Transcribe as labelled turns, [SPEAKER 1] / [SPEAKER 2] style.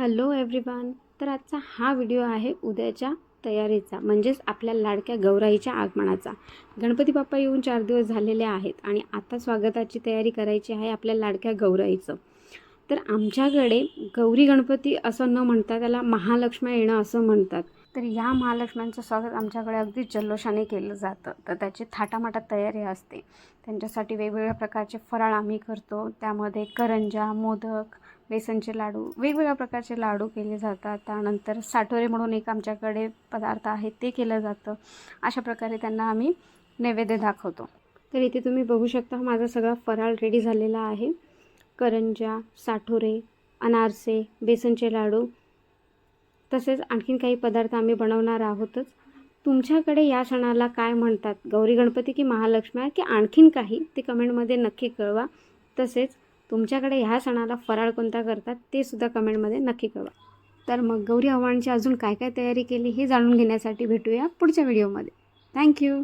[SPEAKER 1] Hello everyone तर आजचा हा व्हिडिओ आहे उद्याच्या तयारीचा म्हणजेच आपल्या लाडक्या गौराईच्या आगमनाचा. गणपती बाप्पा येऊन चार दिवस झालेले आहेत आणि आता स्वागताची तयारी करायची आहे आपल्या लाडक्या गौराईचं. तर आमच्याकडे गौरी गणपती असं न म्हणता त्याला महालक्ष्मी येणं असं म्हणतात. तर या महालक्ष्म्यांचं स्वागत आमच्याकडे अगदी जल्लोषाने केलं जातं. तर त्याची थाटामाटात तयारी असते. त्यांच्यासाठी वेगवेगळ्या प्रकारचे फराळ आम्ही करतो. त्यामध्ये करंजा मोदक बेसनचे लाडू वेगवेगळ्या प्रकारचे लाडू केले जातात. त्यानंतर साठोरे म्हणून एक आमच्याकडे पदार्थ आहे ते केलं जातं. अशा प्रकारे त्यांना आम्ही नैवेद्य दाखवतो. तर इथे तुम्ही बघू शकता माझा सगळा फराळ रेडी झालेला आहे. करंजा साठोरे अनारसे बेसनचे लाडू तसेच आणखीन काही पदार्थ आम्ही बनवणार आहोतच. तुमच्याकडे या सणाला काय म्हणतात? गौरी गणपती की महालक्ष्मी की आणखीन काही? ते कमेंटमध्ये नक्की कळवा. तसेच तुमच्याकडे ह्या सणाला फराळ कोणता करतात ते सुद्धा कमेंटमध्ये नक्की कळवा. तर मग गौरी आव्हानाची अजून काय काय तयारी केली हे जाणून घेण्यासाठी भेटूया पुढच्या व्हिडिओमध्ये. थँक्यू!